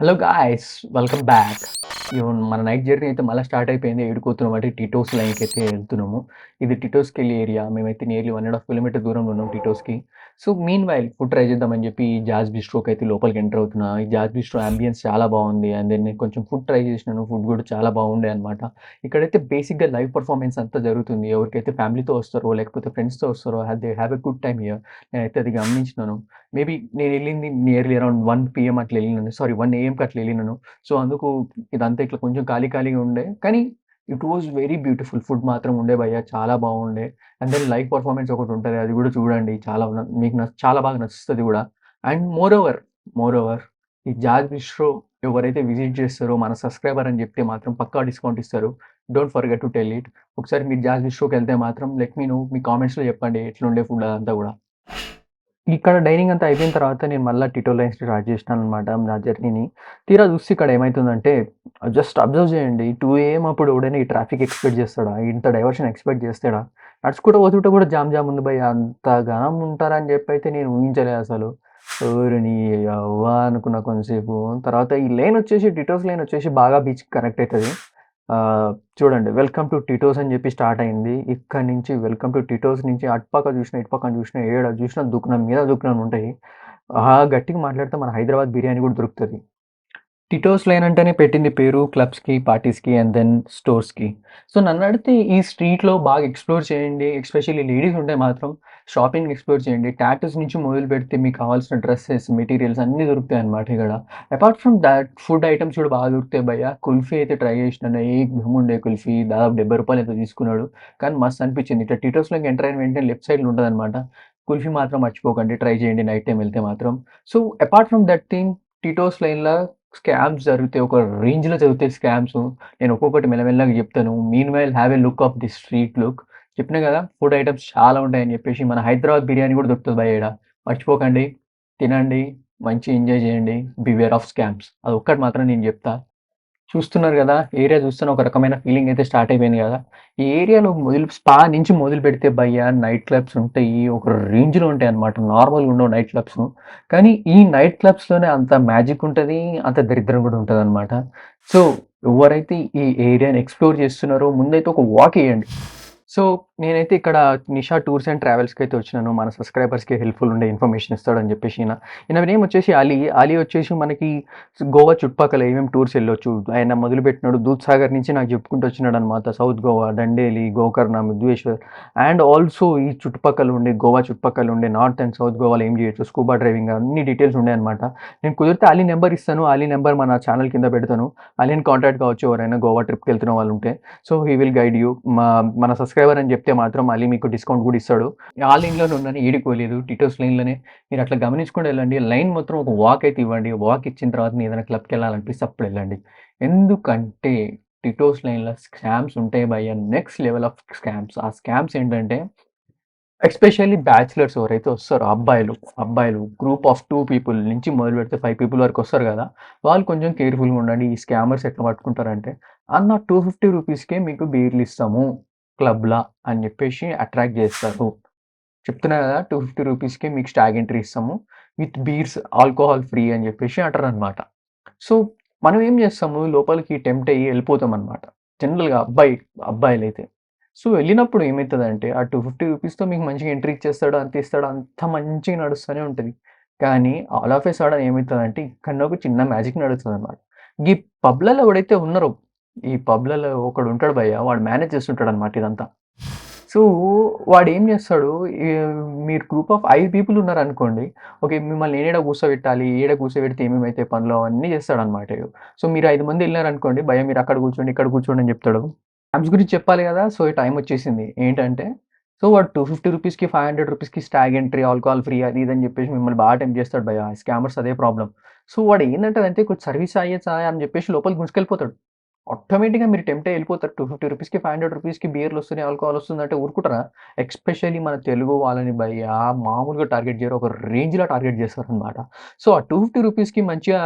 Hello guys welcome back మన night journey అయితే మళ్ళీ స్టార్ట్ అయిపోయింది. ఏడుకోతున్నాం అంటే టిటోస్ లైన్కి అయితే వెళ్తున్నాము. ఇది టిటోస్కి వెళ్ళే ఏరియా మేమైతే nearly one and half kilometer దూరంలో ఉన్నాం టిటోస్కి so meanwhile food try చేద్దామని చెప్పి జాజ్ బిస్ట్రోకి అయితే లోపలికి ఎంటర్ అవుతున్నా. ఈ జాజ్ బిస్ట్రో అంబియన్స్ చాలా బాగుంది. అండ్ దెన్ నేను కొంచెం ఫుడ్ ట్రై చేసినాను. ఫుడ్ కూడా చాలా బాగుండే అనమాట ఇక్కడైతే బేసిక్గా లైవ్ పర్ఫార్మెన్స్ అంతా జరుగుతుంది. ఎవరికైతే ఫ్యామిలీతో వస్తారో లేకపోతే ఫ్రెండ్స్తో వస్తారో they have a good time here నేనైతే అది గమనించినాను. మేబీ నేను వెళ్ళింది నియర్లీ అరౌండ్ వన్ పిఎం అట్లా వెళ్ళినాను. సారీ వన్ ఏఎంకి అట్లా వెళ్ళినాను. సో అందుకు ఇదంతా ఇట్లా కొంచెం ఖాళీ ఖాళీగా ఉండే. కానీ it was very beautiful food మాత్రం ఉండే భయ్య. చాలా బాగుండే. అండ్ దెన్ లైవ్ పర్ఫార్మెన్స్ ఒకటి ఉంటుంది. అది కూడా చూడండి. చాలా మీకు చాలా బాగా నచ్చుతుంది కూడా. And moreover moreover ఈ జాజ్ మిశ్రో ఎవరైతే విజిట్ చేస్తారో మన సబ్స్క్రైబర్ అని చెప్తే మాత్రం పక్కా డిస్కౌంట్ ఇస్తారు. Don't forget to tell it ఒకసారి మీరు జాజ్ మిశ్రోకి వెళ్తే మాత్రం లెట్ మీ నో మీ కామెంట్స్లో చెప్పండి. ఎట్లుండే ఫుడ్ అదంతా కూడా. ఇక్కడ డైనింగ్ అంతా అయిపోయిన తర్వాత నేను మళ్ళీ టిటో లైన్స్ స్టార్ట్ చేసినాను అనమాట నా జర్నీని. తీరా చూసి ఇక్కడ ఏమవుతుందంటే జస్ట్ అబ్జర్వ్ చేయండి. టూ ఏఎం అప్పుడు ఎవడైనా ఈ ట్రాఫిక్ ఎక్స్పెక్ట్ చేస్తాడా? ఇంత డైవర్షన్ ఎక్స్పెక్ట్ చేస్తాడా? నడుచుకుంటూ పోతుంటే కూడా జామ్ జామ్ ఉంది భయ అంత ఘనం ఉంటారని చెప్పి అయితే నేను ఊహించలే అసలు. ఎవరిని అవ్వా అనుకున్న కొంతసేపు. తర్వాత ఈ లైన్ వచ్చేసి టిటోస్ లైన్ వచ్చేసి బాగా బీచ్ కనెక్ట్ అవుతుంది. చూడండి వెల్కమ్ టు టిటోస్ అని చెప్పి స్టార్ట్ అయింది. ఇక్కడ నుంచి వెల్కమ్ టు టిటోస్ నుంచి అటుపక్క చూసిన ఇటుపక్క చూసిన ఏడ చూసిన దుకాణం మీద దుకాణం ఉంటాయి. ఆ గట్టిగా మాట్లాడితే మన హైదరాబాద్ బిర్యానీ కూడా దొరుకుతుంది. టిటోస్ లైన్ అంటేనే పెట్టింది పేరు క్లబ్స్కి పార్టీస్కి అండ్ దెన్ స్టోర్స్కి సో నన్ను అడిగితే ఈ స్ట్రీట్లో బాగా ఎక్స్ప్లోర్ చేయండి ఎస్పెషల్లీ లేడీస్ ఉంటే మాత్రం షాపింగ్ ఎక్స్ప్లోర్ చేయండి. టాటూస్ నుంచి మొదలు పెడితే మీకు కావాల్సిన డ్రెస్సెస్ మెటీరియల్స్ అన్నీ దొరుకుతాయి అనమాట ఇక్కడ. Apart from that food items కూడా బాగా దొరుకుతాయి భయ్య. కుల్ఫీ అయితే ట్రై చేసినాను. ఏ ఉండే కుల్ఫీ దాదాపు డెబ్బై రూపాయలు అయితే తీసుకున్నాడు. కానీ మస్తు అనిపించింది. ఇట్లా టిటోస్లోకి ఎంటర్ అయిన వెంటనే లెఫ్ట్ సైడ్లో ఉంటుంది అనమాట కుల్ఫీ మాత్రం మర్చిపోకండి. ట్రై చేయండి. నైట్ టైం వెళ్తే మాత్రం. So apart from that thing Tito's లైన్లో స్కామ్స్ జరుగుతాయి ఒక రేంజ్లో జరుగుతాయి స్కామ్స్ నేను ఒక్కొక్కటి మెల్లమెల్లగా చెప్తాను. Meanwhile have a look of the street look చెప్పినా కదా ఫుడ్ ఐటమ్స్ చాలా ఉంటాయని చెప్పేసి మన హైదరాబాద్ బిర్యానీ కూడా దొరుకుతుంది బయట మర్చిపోకండి తినండి మంచి ఎంజాయ్ చేయండి. బివేర్ ఆఫ్ స్కామ్స్ అది ఒక్కటి మాత్రం నేను చెప్తా. చూస్తున్నారు కదా ఏరియా చూస్తున్న ఒక రకమైన ఫీలింగ్ అయితే స్టార్ట్ అయిపోయింది కదా. ఈ ఏరియాలో మొదలు స్పా నుంచి మొదలు పెడితే భయ్య నైట్ క్లబ్స్ ఉంటాయి ఒక రేంజ్లో ఉంటాయి అనమాట నార్మల్గా ఉండవు నైట్ క్లబ్స్ కానీ ఈ నైట్ క్లబ్స్లోనే అంత మ్యాజిక్ ఉంటుంది అంత దరిద్రం కూడా ఉంటుంది అనమాట సో ఎవరైతే ఈ ఏరియాని ఎక్స్ప్లోర్ చేస్తున్నారో ముందైతే ఒక వాక్ వేయండి. సో నేనైతే ఇక్కడ నిషా టూర్స్ అండ్ ట్రావెల్స్కి అయితే వచ్చినాను. మన సబ్స్క్రైబర్స్కి హెల్ప్ఫుల్ ఉండే ఇన్ఫర్మేషన్ ఇస్తాడని చెప్పేసి ఈయన. ఈయన నేమ్ వచ్చేసి అలీ. అలీ వచ్చేసి మనకి గోవా చుట్టుపక్కల ఏమేమి టూర్స్ వెళ్ళొచ్చు? ఆయన మొదలుపెట్టినాడు దూద్ సాగర్ నుంచి నాకు చెప్పుకుంటూ వచ్చినాడు అనమాట south Goa Dandeli Gokarna Murudeshwar. And also ఈ చుట్టుపక్కల ఉండే గోవా చుట్టుపక్కల ఉండే నార్త్ అండ్ సౌత్ గోవాలో ఏం చేయొచ్చు? స్కూబా డ్రైవింగ్ అన్ని డీటెయిల్స్ ఉండే అనమాట నేను కుదిరితే అలీ నెంబర్ ఇస్తాను. అలీ నెంబర్ మన ఛానల్ కింద పెడతాను. అలీని కాంటాక్ట్ కావచ్చు ఎవరైనా గోవా ట్రిప్కి వెళ్తున్న వాళ్ళు ఉంటే so he will guide you. మా మన సబ్స్క్రైబర్ అని చెప్పి చెప్తే మాత్రం మళ్ళీ మీకు డిస్కౌంట్ కూడా ఇస్తాడు. ఆ లైన్లోనే ఉన్నాను ఈడిపోలేదు టిటోస్ లైన్లోనే మీరు అట్లా గమనించుకుంటూ వెళ్ళండి. లైన్ మొత్తం ఒక వాక్ అయితే ఇవ్వండి. వాక్ ఇచ్చిన తర్వాత ఏదైనా క్లబ్కి వెళ్ళాలనిపిస్తే అప్పుడు వెళ్ళండి. ఎందుకంటే టిటోస్ లైన్లో స్కామ్స్ ఉంటాయి by next level of scams ఆ స్కామ్స్ ఏంటంటే ఎస్పెషల్లీ బ్యాచిలర్స్ ఎవరైతే వస్తారో అబ్బాయిలు అబ్బాయిలు గ్రూప్ ఆఫ్ టూ పీపుల్ నుంచి మొదలు పెడితే ఫైవ్ పీపుల్ వరకు వస్తారు కదా వాళ్ళు కొంచెం కేర్ఫుల్గా ఉండండి. ఈ స్కామర్స్ ఎట్లా పట్టుకుంటారంటే అన్న టూ ఫిఫ్టీ రూపీస్కే మీకు బీర్లు ఇస్తాము. క్లబ్లా అని చెప్పేసి అట్రాక్ట్ చేస్తారు. చెప్తున్నా కదా టూ ఫిఫ్టీ రూపీస్కి మీకు స్టాగ్ ఎంట్రీ ఇస్తాము. విత్ బీర్స్ ఆల్కహాల్ ఫ్రీ అని చెప్పేసి అంటారు అనమాట సో మనం ఏం చేస్తాము? లోపలికి టెంప్ట్ అయ్యి వెళ్ళిపోతాం అనమాట జనరల్గా అబ్బాయి అబ్బాయిలు అయితే సో వెళ్ళినప్పుడు ఏమవుతుందంటే ఆ టూ ఫిఫ్టీ రూపీస్తో మీకు మంచిగా ఎంట్రీ ఇచ్చేస్తాడు అంత ఇస్తాడు అంత మంచిగా నడుస్తూనే ఉంటుంది. కానీ ఆల్ ఆఫ్ ఏ సడన్ ఏమవుతుందంటే ఇక్కడ ఒక చిన్న మ్యాజిక్ నడుస్తుంది అనమాట ఈ పబ్లలో ఎవడైతే ఉన్నారో ఈ పబ్లలో ఒకడు ఉంటాడు భయ్య వాడు మేనేజ్ చేస్తుంటాడు అనమాట ఇదంతా. సో వాడు ఏం చేస్తాడు ఈ మీరు గ్రూప్ ఆఫ్ ఐదు పీపుల్ ఉన్నారనుకోండి ఓకే మిమ్మల్ని ఏడ కూర్చోబెట్టాలి ఏడ కూర్చోబెడితే ఏమేమైతే పనులు అవన్నీ చేస్తాడనమాట సో మీరు ఐదు మంది వెళ్ళారనుకోండి భయ మీరు అక్కడ కూర్చోండి ఇక్కడ కూర్చోండి అని చెప్తాడు. యాప్స్ గురించి చెప్పాలి కదా సో ఈ టైం వచ్చేసింది. ఏంటంటే సో వాడు టూ ఫిఫ్టీ రూపీస్కి ఫైవ్ హండ్రెడ్ రూపీస్కి స్టాగ్ ఎంట్రీ ఆల్కహాల్ ఫ్రీ అది ఇది అని చెప్పేసి మిమ్మల్ని బాగా టైం చేస్తాడు భయ స్కామర్స్ అదే ప్రాబ్లం సో వాడు ఏంటంటే అంటే కొంచెం సర్వీస్ అయ్యే అని చెప్పేసి లోపల గుంజుకెళ్ళిపోతాడు ఆటోమేటిక్గా మీరు టెంప్ట్ వెళ్ళిపోతారు టూ ఫిఫ్టీ రూపీస్కి ఫైవ్ హండ్రెడ్ రూపీస్కి బీర్లు వస్తున్నాయి ఆల్కహాల్ వస్తుందంటే ఊరుకుంటారా? ఎస్పెషల్లీ మన తెలుగు వాళ్ళని భయ మామూలుగా టార్గెట్ చేయరు. ఒక రేంజ్లో టార్గెట్ చేస్తారు అనమాట సో ఆ టూ ఫిఫ్టీ రూపీస్కి మంచిగా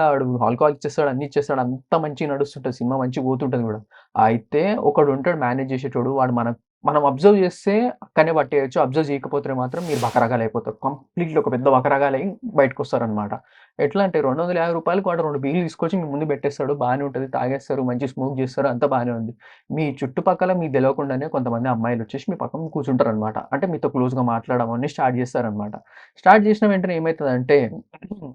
ఆల్కహాల్ ఇచ్చేస్తాడు అన్ని ఇచ్చేస్తాడు అంత మంచిగా నడుస్తుంటుంది సినిమా మంచిగా పోతుంటుంది కూడా. అయితే ఒకడు ఉంటాడు మేనేజ్ చేసేటోడు వాడు మన మనం అబ్జర్వ్ చేస్తే అక్కడనే పట్టేయచ్చు. అబ్జర్వ్ చేయకపోతే మాత్రం మీరు బకరగాలు అయిపోతారు. కంప్లీట్లీ ఒక పెద్ద బకరగాలు అయి బయటకు వస్తారనమాట ఎట్లా అంటే రెండు వందల యాభై రూపాయలకు వాడు రెండు బీర్లు తీసుకొచ్చి మీ ముందు పెట్టేస్తాడు. బాగానే ఉంటుంది తాగేస్తారు. మంచి స్మోక్ చేస్తారు. అంతా బాగానే ఉంది. మీ చుట్టుపక్కల మీకు తెలియకుండానే కొంతమంది అమ్మాయిలు వచ్చేసి మీ పక్కన కూర్చుంటారనమాట. అంటే మీతో క్లోజ్‌గా మాట్లాడడం అన్నీ స్టార్ట్ చేస్తారనమాట. స్టార్ట్ చేసిన వెంటనే ఏమవుతుందంటే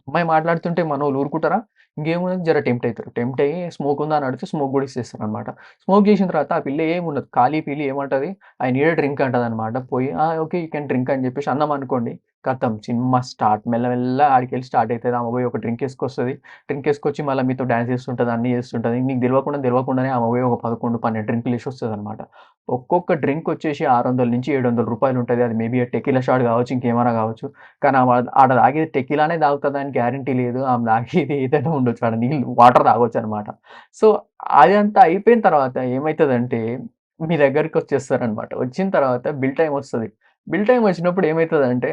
అమ్మాయి మాట్లాడుతుంటే మనోళ్ళు ఊరుకుంటారా? ఇంకేమున్నది జర టెంప్ట్ అవుతారు టెంప్ట్ అయ్యి స్మోక్ ఉందా అని అడిగితే స్మోక్ కూడా ఇచ్చేస్తారనమాట. స్మోక్ చేసిన తర్వాత ఆ పిల్ల ఏమున్నది ఖాళీ పీలి ఏమంటుంది ఐ నీడ్ డ్రింక్ డ్రింక్ అంటదనమాట. పోయి ఆ! ఓకే. యూ కెన్ డ్రింక్ అని చెప్పేసి అన్నామనుకోండి. కథం సినిమా స్టార్ట్. మెల్లమెల్లగా ఆడికెళ్ళి స్టార్ట్ అవుతుంది ఆమె పోయి ఒక డ్రింక్ వేసుకొస్తుంది డ్రింక్ వేసుకొచ్చి మళ్ళీ మీతో డ్యాన్స్ చేస్తుంటుంది అన్నీ చేస్తుంటుంది మీకు తెలియకుండా తెలియకుండానే ఆమె పోయి ఒక 11, 12 డ్రింకులు అనమాట ఒక్కొక్క డ్రింక్ వచ్చేసి ఆరు వందల నుంచి ఏడు వందల రూపాయలు ఉంటుంది అది మేబీ టెకిలా షాట్ కావచ్చు. ఇంకేమైనా కావచ్చు. కానీ ఆమె ఆడ తాగేది టెకిలానే తాగుతుంది అని గ్యారంటీ లేదు. ఆమె తాగేది ఏదైనా ఉండొచ్చు. ఆడ నీళ్ళు వాటర్ తాగొచ్చనమాట. సో, అదంతా అయిపోయిన తర్వాత ఏమవుతుందంటే మీ దగ్గరికి వచ్చేస్తారనమాట వచ్చిన తర్వాత బిల్ టైం వస్తుంది బిల్ టైం వచ్చినప్పుడు ఏమవుతుందంటే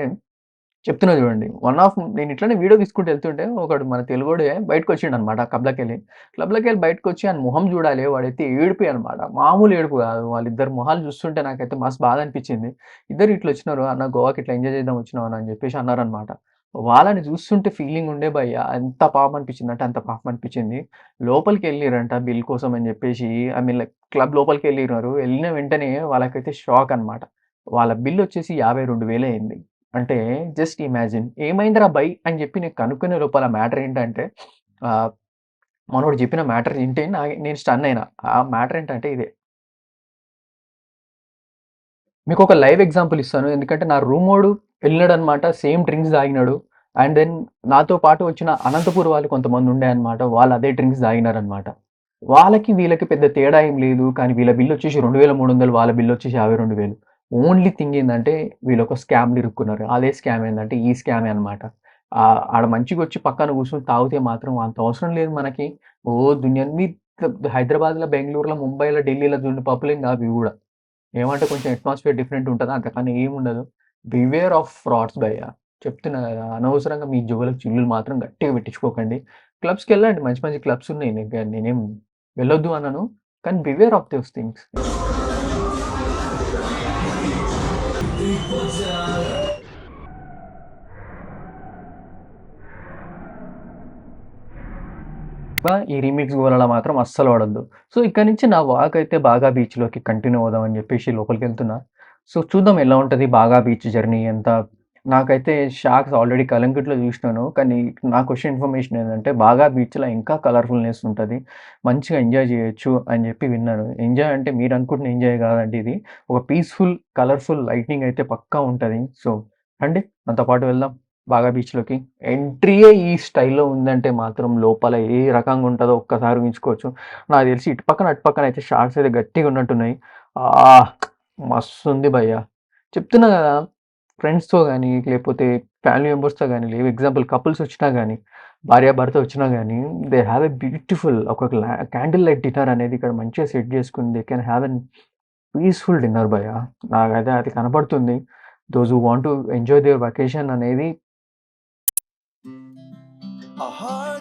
చెప్తున్నా చూడండి. వన్ ఆఫ్ నేను ఇట్లానే వీడియో తీసుకుంటూ వెళ్తుంటే ఒకడు మన తెలుగోడే బయటకొచ్చిండనమాట క్లబ్‌లోకెళ్ళి. క్లబ్‌లోకెళ్ళి బయటకొచ్చి ఆయన మొహం చూడాలి. వాడైతే ఏడుపు అనమాట. మామూలు ఏడుపు కాదు. వాళ్ళిద్దరు మొహాలు చూస్తుంటే నాకైతే మస్తు బాధ అనిపించింది. ఇద్దరు ఇట్లా వచ్చినారు "అన్న గోవాకి ఇట్లా ఎంజాయ్ చేద్దాం వచ్చినావు అని చెప్పేసి అన్నారనమాట. వాళ్ళని చూస్తుంటే ఫీలింగ్ ఉండే భయ్యా ఎంత పాపం అనిపించిందంటే అంత పాపం అనిపించింది. లోపలికెళ్ళిర్రంట బిల్ కోసం అని చెప్పేసి ఐ మీన్ లైక్ క్లబ్ లోపలికెళ్ళినారు. వెళ్ళిన వెంటనే వాళ్ళకైతే షాక్ అనమాట. వాళ్ళ బిల్ వచ్చేసి 52,000 అయింది. అంటే జస్ట్ ఇమాజిన్. "ఏమైందిరా బై" అని చెప్పి నేను కనుక్కునే లోపల మ్యాటర్ ఏంటంటే మనోడు చెప్పిన మ్యాటర్ ఏంటి నా నేను స్టన్ అయినా. ఆ మ్యాటర్ ఏంటంటే ఇదే. మీకు ఒక లైవ్ ఎగ్జాంపుల్ ఇస్తాను. ఎందుకంటే నా రూమోడు ఎళ్ళినాడనమాట. సేమ్ డ్రింక్స్ తాగినాడు. అండ్ దెన్ నాతో పాటు వచ్చిన అనంతపూర్ వాళ్ళు కొంతమంది ఉండే అనమాట. వాళ్ళు అదే డ్రింక్స్ తాగినారనమాట. వాళ్ళకి వీళ్ళకి పెద్ద తేడా ఏం లేదు. కానీ వీళ్ళ బిల్లు వచ్చేసి 2300 వాళ్ళ బిల్లు వచ్చేసి 52,000 ఓన్లీ థింగ్ ఏంటంటే వీళ్ళు ఒక స్కామ్లు ఇరుక్కున్నారు. అదే స్కామ్ ఏంటంటే ఈ స్కామే అనమాట. ఆడ మంచిగా వచ్చి పక్కన కూర్చొని తాగితే మాత్రం అంత అవసరం లేదు మనకి. ఓ దునియా మీ హైదరాబాద్‌లో, బెంగళూరులో ముంబైలో, ఢిల్లీలో చూడండి పప్పులేం కాదు ఇవి కూడా ఏమంటే కొంచెం అట్మాస్ఫియర్ డిఫరెంట్ ఉంటుంది అంతకన్నా ఏముండదు. బివేర్ ఆఫ్ ఫ్రాడ్స్ భయ చెప్తున్నా కదా! అనవసరంగా మీ జోబులకు చిల్లులు మాత్రం గట్టిగా పెట్టించుకోకండి. క్లబ్స్కి వెళ్ళండి మంచి మంచి క్లబ్స్ ఉన్నాయి. నేను నేనేం వెళ్ళొద్దు అన్నాను కానీ బివేర్ ఆఫ్ దోస్ థింగ్స్. బా ఈ రీమిక్స్ గోలలో మాత్రం అస్సలు వాడద్దు. సో, ఇక్కడ నుంచి నా వాక్ అయితే బాగా బీచ్‌లోకి కంటిన్యూ అవుదాం అని చెప్పేసి లోపలికి వెళ్తున్నా. సో, చూద్దాం ఎలా ఉంటుంది బాగా బీచ్ జర్నీ ఎంత నాకైతే షార్క్స్ ఆల్రెడీ కలంకిట్లో చూసినాను. కానీ నాకు వచ్చిన ఇన్ఫర్మేషన్ ఏంటంటే బాగా బీచ్‌లో ఇంకా కలర్‌ఫుల్‌నెస్ ఉంటుంది. మంచిగా ఎంజాయ్ చేయొచ్చు అని చెప్పి విన్నాను. ఎంజాయ్ అంటే మీరు అనుకుంటున్న ఎంజాయ్ కాదండి ఇది. ఒక పీస్‌ఫుల్, కలర్‌ఫుల్ లైటింగ్ అయితే పక్కా ఉంటుంది. సో, అండి నాతో పాటు వెళ్దాం. బాగా బీచ్‌లోకి. ఎంట్రీయే ఈ స్టైల్‌లో ఉందంటే మాత్రం లోపల ఏ రకంగా ఉంటుందో ఒక్కసారి ఉంచుకోవచ్చు నాకు తెలిసి ఇటు పక్కన, అటు పక్కన అయితే షార్క్స్ అయితే గట్టిగా ఉన్నట్టున్నాయి. ఆహ్! మస్తుంది భయ్యా! చెప్తున్నా కదా! ఫ్రెండ్స్‌తో కానీ లేకపోతే ఫ్యామిలీ మెంబర్స్‌తో కానీ లేవు ఎగ్జాంపుల్ కపుల్స్ వచ్చినా కానీ భార్యాభర్త వచ్చినా కానీ దే హ్యావ్ ఎ బ్యూటిఫుల్ ఒక క్యాండిల్ లైట్ డిన్నర్ అనేది ఇక్కడ మంచిగా సెట్ చేసుకుంది they can have an peaceful dinner భయ్యా! నాకైతే అది కనపడుతుంది. Those who want to enjoy their vacation అనేది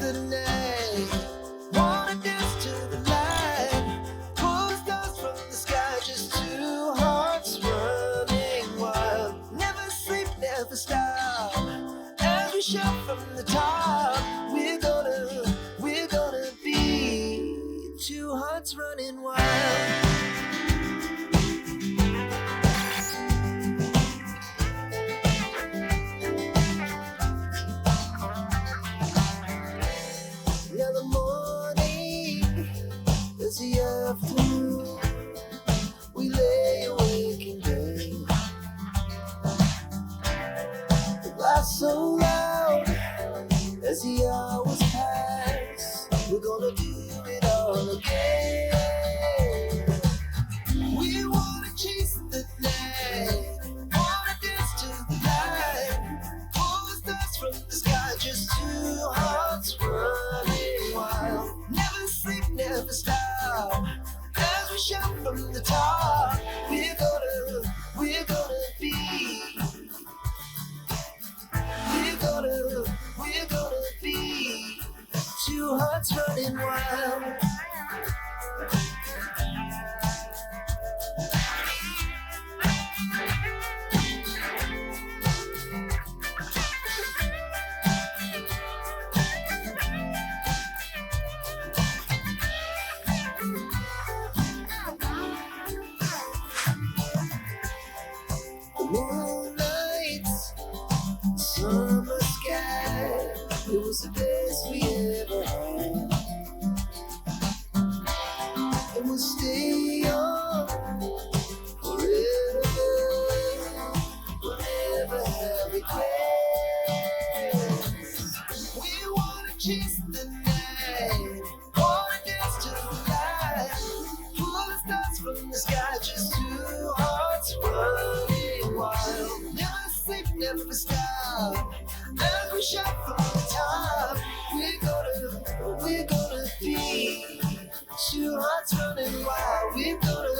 Wanna the night, wanna dance to the light, from the sky, just two hearts running wild. Never sleep, never stop. We shout from the top, we're gonna, never stop as we shout from the top. Two hearts running wild. We're gonna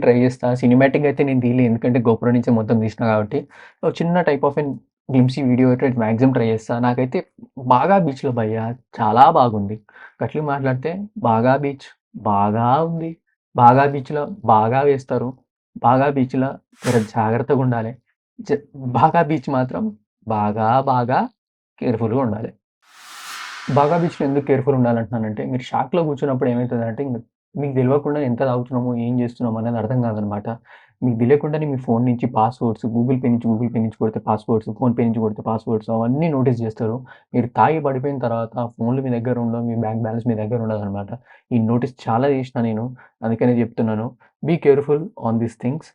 try చేస్తా. Cinematic అయితే నేను తీయలే. ఎందుకంటే గోపురం నుంచి మొత్తం తీసినా కాబట్టి. చిన్న type of an glimpse video అయితే మ్యాక్సిమం ట్రై చేస్తాను నాకైతే బాగా బీచ్‌లో భయ్యా చాలా బాగుంది. గట్టిగా మాట్లాడితే బాగా బీచ్ బాగా ఉంది. బాగా బీచ్‌లో బాగా వేస్తారు. బాగా బీచ్‌లో జాగ్రత్తగా ఉండాలి జ బాగా బీచ్ మాత్రం బాగా బాగా కేర్‌ఫుల్‌గా ఉండాలి. బాగా బీచ్‌లో ఎందుకు కేర్‌ఫుల్ ఉండాలంటున్నానంటే మీరు షాక్‌లో కూర్చున్నప్పుడు ఏమవుతుందంటే ఇంకా మీకు తెలియకుండా ఎంత తాగుతున్నామో, ఏం చేస్తున్నాము అనేది అర్థం కాదనమాట. మీకు తెలియకుండానే మీ ఫోన్ నుంచి పాస్‌వర్డ్స్, గూగుల్ పే నుంచి గూగుల్ పే నుంచి కొడితే పాస్‌వర్డ్స్, ఫోన్‌పే నుంచి కొడితే పాస్‌వర్డ్స్ అవన్నీ నోటీస్ చేస్తారు. మీరు తాగి పడిపోయిన తర్వాత ఫోన్‌లు మీ దగ్గర ఉండవు. మీ బ్యాంక్ బ్యాలెన్స్ మీ దగ్గర ఉండదనమాట. ఈ నోటీస్ చాలా చేసిన నేను. అందుకనే చెప్తున్నాను. Be careful on these things.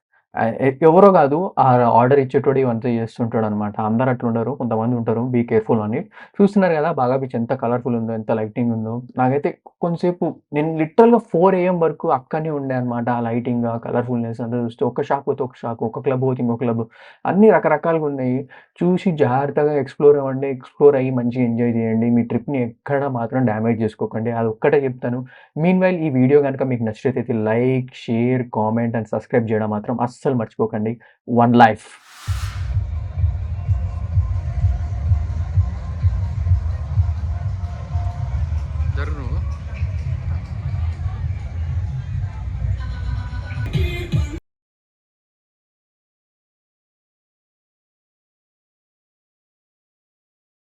ఎవరో కాదు ఆ ఆర్డర్ ఇచ్చేటోడు ఇవంతా చేస్తుంటాడనమాట. అందరు అట్లుండరు. కొంతమంది ఉంటారు. బీ కేర్‌ఫుల్ అని చూస్తున్నారు కదా! బాగా బీచ్ ఎంత కలర్‌ఫుల్ ఉందో, ఎంత లైటింగ్ ఉందో. నాకైతే కొంతసేపు నేను లిటరల్‌గా ఫోర్ ఏఎం వరకు అక్కడనే ఉండే అనమాట. ఆ లైటింగ్, ఆ కలర్‌ఫుల్‌నెస్ అంతా చూస్తే ఒక షాక్ పోతే ఒక షాక్, ఒక క్లబ్ పోతే ఇంకో క్లబ్ అన్ని రకరకాలుగా ఉన్నాయి. చూసి జాగ్రత్తగా ఎక్స్‌ప్లోర్ అవ్వండి. ఎక్స్‌ప్లోర్ అయ్యి మంచిగా ఎంజాయ్ చేయండి. మీ ట్రిప్‌ని ఎక్కడ మాత్రం డ్యామేజ్ చేసుకోకండి. అది ఒక్కటే చెప్తాను. మీన్ వైల్ ఈ వీడియో కనుక మీకు నచ్చితే like, share, comment and subscribe చేయడం మాత్రం అస్సలు మర్చిపోకండి. One life.